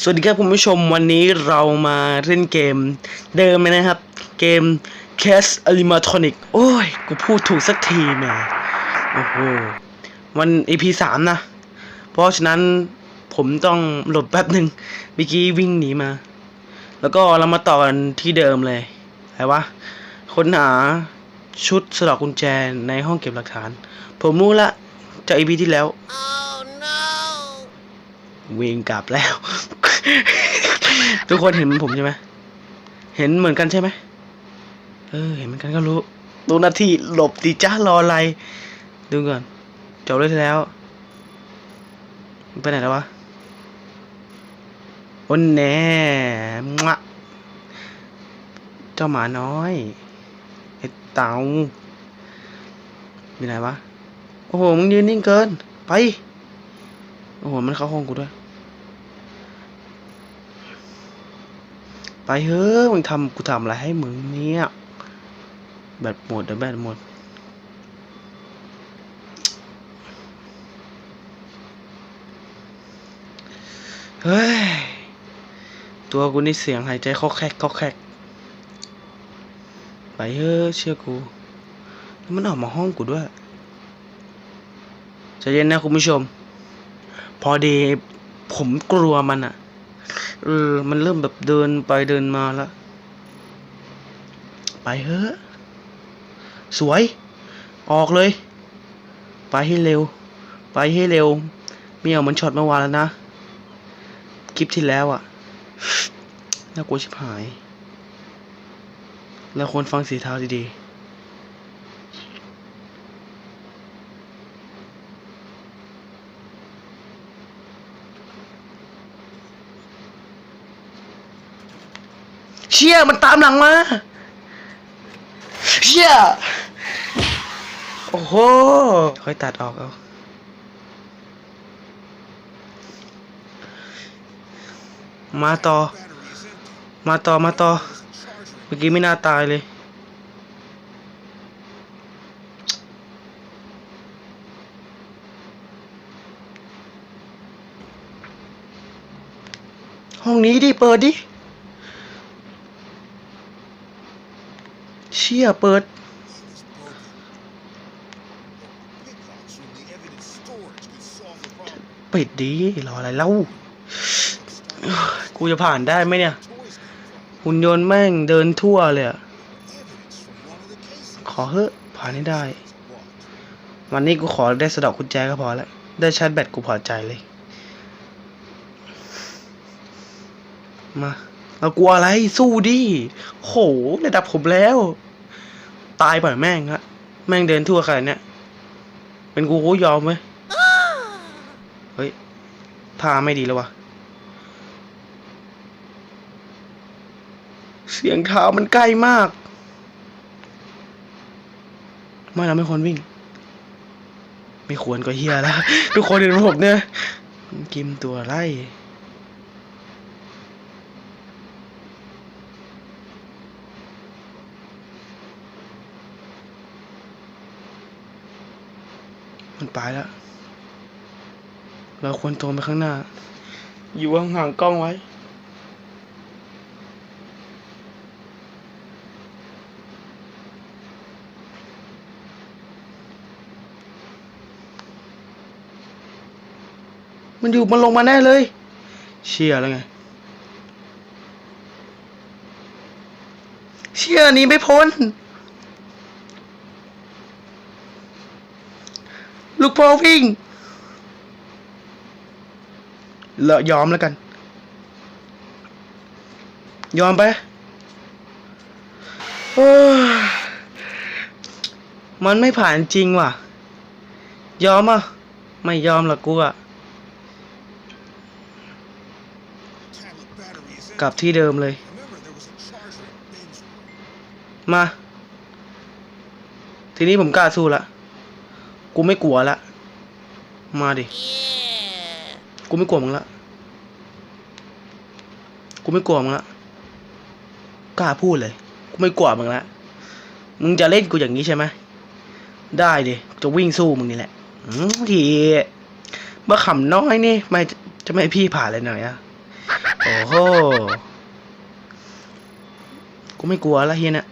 สวัสดีครับคุณผู้ชมวันนี้เรามาเล่นเกมเดิมเลยนะครับ เกม Cast Animatronic โอ้ย กูพูดถูกสักทีแหม่โอ้โหวัน EP สามนะ เพราะฉะนั้นผมต้องหลบแป๊บหนึ่งเมื่อกี้วิ่งหนีมา แล้วก็เรามาต่อกันที่เดิมเลยอะไรวะค้นหาชุดสลอกกุญแจในห้องเก็บหลักฐาน ผมรู้ละจาก EP ที่แล้ววิ่งกลับแล้ว ทุกคนเห็นมือนผมใช่ไหมเห็นเหมือนกันใช่ไหมเออ เห็นเหมือนกันก็รู้ดูนาทีหลบดีจ้ารออะไร ดูก่อนจบเลยทีแล้วมันไปไหนแล้ววะโอนแหน่มะเจ้าหมาน้อยไอ้เต่าอยู่ไหนวะ โอ้โห มึงยืนนิ่งเกิน ไป โอ้โห มันเข้าห้องกูด้วย ไปเฮ้ยมึงทำกูทำอะไรให้มึงเนี่ยแบตหมดเดี๋ยวแบตหมดเฮ้ย ตัวกูนี่เสียงหายใจคอกแคกคอกแคกไปเฮ้ยเชื่อกูแล้วมันออกมาห้องกูด้วยใจเย็นนะคุณผู้ชม พอดีผมกลัวมันอะ เออ มันเริ่มแบบเดินไปเดินมาแล้วไปเถอสวย ออกเลย ไปให้เร็ว ไปให้เร็วไม่เอาเหมันช็อตเมื่อวานแล้วนะ คลิปที่แล้วอะน่ากลัวชิบหาย แล้วควรฟังสีเท้าดีๆ ชี่ยมันตามหลังมาเชี่ยโอ้โหค่อยตัดออกเอามาต่อ มาต่อ มาต่อ เมื่อกี้ไม่น่าตายเลย ห้องนี้ดิ เปิดดิ ชี่ยเปิด ปิดดีรออะไรเล่า กูจะผ่านได้ไหมเนี่ย หุ่นยนต์แม่งเดินทั่วเลยอะขอเฮ้อผ่านให้ได้ วันนี้กูขอได้สะดอกกุญแจก็พอแล้ว ได้ชาร์จแบตกูพอใจเลย มาเรากลัวอะไรสู้ดิ โหระดับผมแล้ว ตายป่ะแม่งฮะ แม่งเดินทั่วขนาดเนี้ย เป็นกูกูยอมไหมเฮ้ยท่าไม่ดีแล้ววะ เสียงเท้ามันใกล้มาก ไม่เราไม่ควรวิ่ง ไม่ควรก็เฮียแล้ว ทุกคนเห็นผมเนี่ยกิมตัวไล่ มันไปแล้ว เราควรตรงไปข้างหน้า อยู่ห่างๆกล้องไว้มันอยู่มันลงมาแน่เลย เชี่ยแล้วไง เชี่ยนี้ไม่พ้น ลูกพ่อวิ่งเลอะยอมแล้วกัน ยอมไปมันไม่ผ่านจริงว่ะ ยอมอะ ไม่ยอมหรอกกูอะ กลับที่เดิมเลย มา ทีนี้ผมกล้าสู้ละ กูไม่กลัวละ มาดิ กูไม่กลัวมึงละ กูไม่กลัวมึงละ กล้าพูดเลย กูไม่กลัวมึงละ มึงจะเล่นกูอย่างนี้ใช่ไหม ได้ดิ จะวิ่งสู้มึงนี่แหละอืมทีเมื่อขำน้อยนี่ไม่จะไม่ให้พี่ผ่านเลยหน่อยอะโอ้โห กูไม่กลัวแล้วเฮียเนี่ย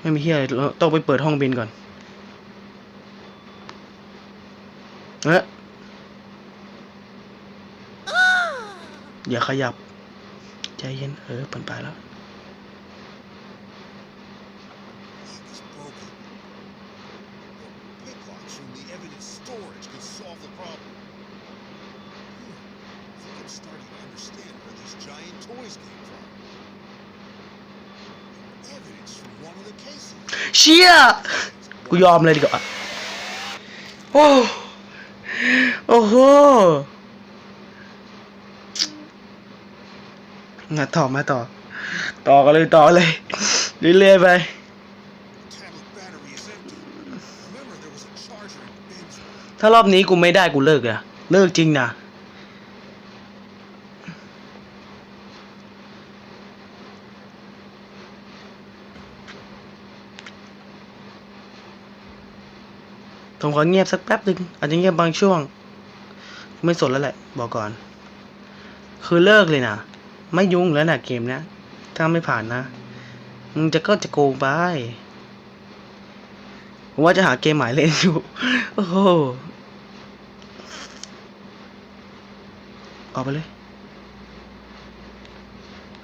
ไม่มีเฮียอะไรเราต้องไปเปิดห้องบินก่อนเอ๊ะอย่าขยับ ใจเย็น เออปันไปแล้ว เชี่ยกูยอมเลยดีกว่าโอ้โอ้โหมาต่อมาต่อ ต่อกันเลยต่อเลยเรื่อยๆไปถ้ารอบนี้กูไม่ได้กูเลิกอะเลิกจริงนะ ผมขอเงียบสักแป๊บหนึ่งอาจจะเงียบบางช่วง ไม่สนแล้วแหละ บอกก่อน คือเลิกเลยนะ ไม่ยุ่งแล้วนะเกมเนี้ยถ้าไม่ผ่านนะ มึงจะก็จะโกงไปผมว่าจะหาเกมใหม่เล่นอยู่ โอ้โหออกไปเลย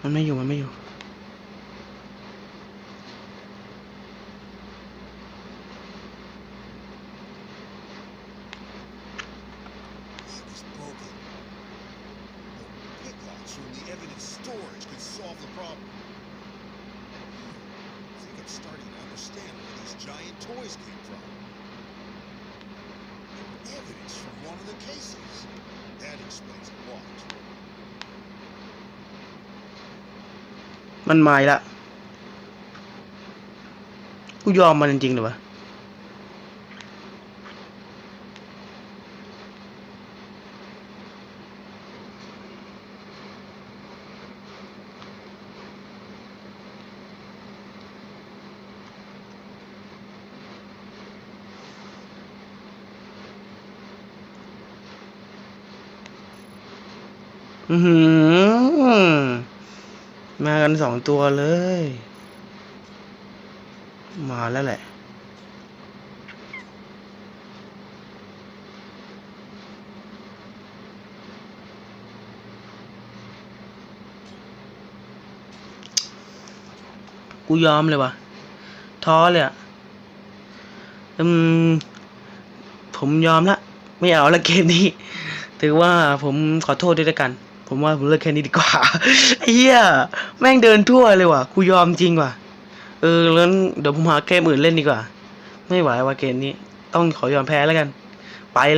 มันไม่อยู่ มันไม่อยู่ solve the problem. I think I'm starting to understand where these giant toys came from. Evidence from one of the cases. That explains a lot. มันมาอีกละกูยอมมันจริงๆเลยวะ อือมากันสองตัวเลย มาแล้วแหละ กูยอมเลยวะท้อเลยอะอืม ผมยอมละ ไม่เอาละเกมนี้ ถือว่าผมขอโทษด้วยกัน ผมว่าผมเลิกแค่นี้ดีกว่าเฮียแม่งเดินทั่วเลยว่ะกูยอมจริงว่ะ เออแล้วเดี๋ยวผมหาเกมอื่นเล่นดีกว่า ไม่ไหวว่ะเกมนี้ ต้องขอยอมแพ้แล้วกัน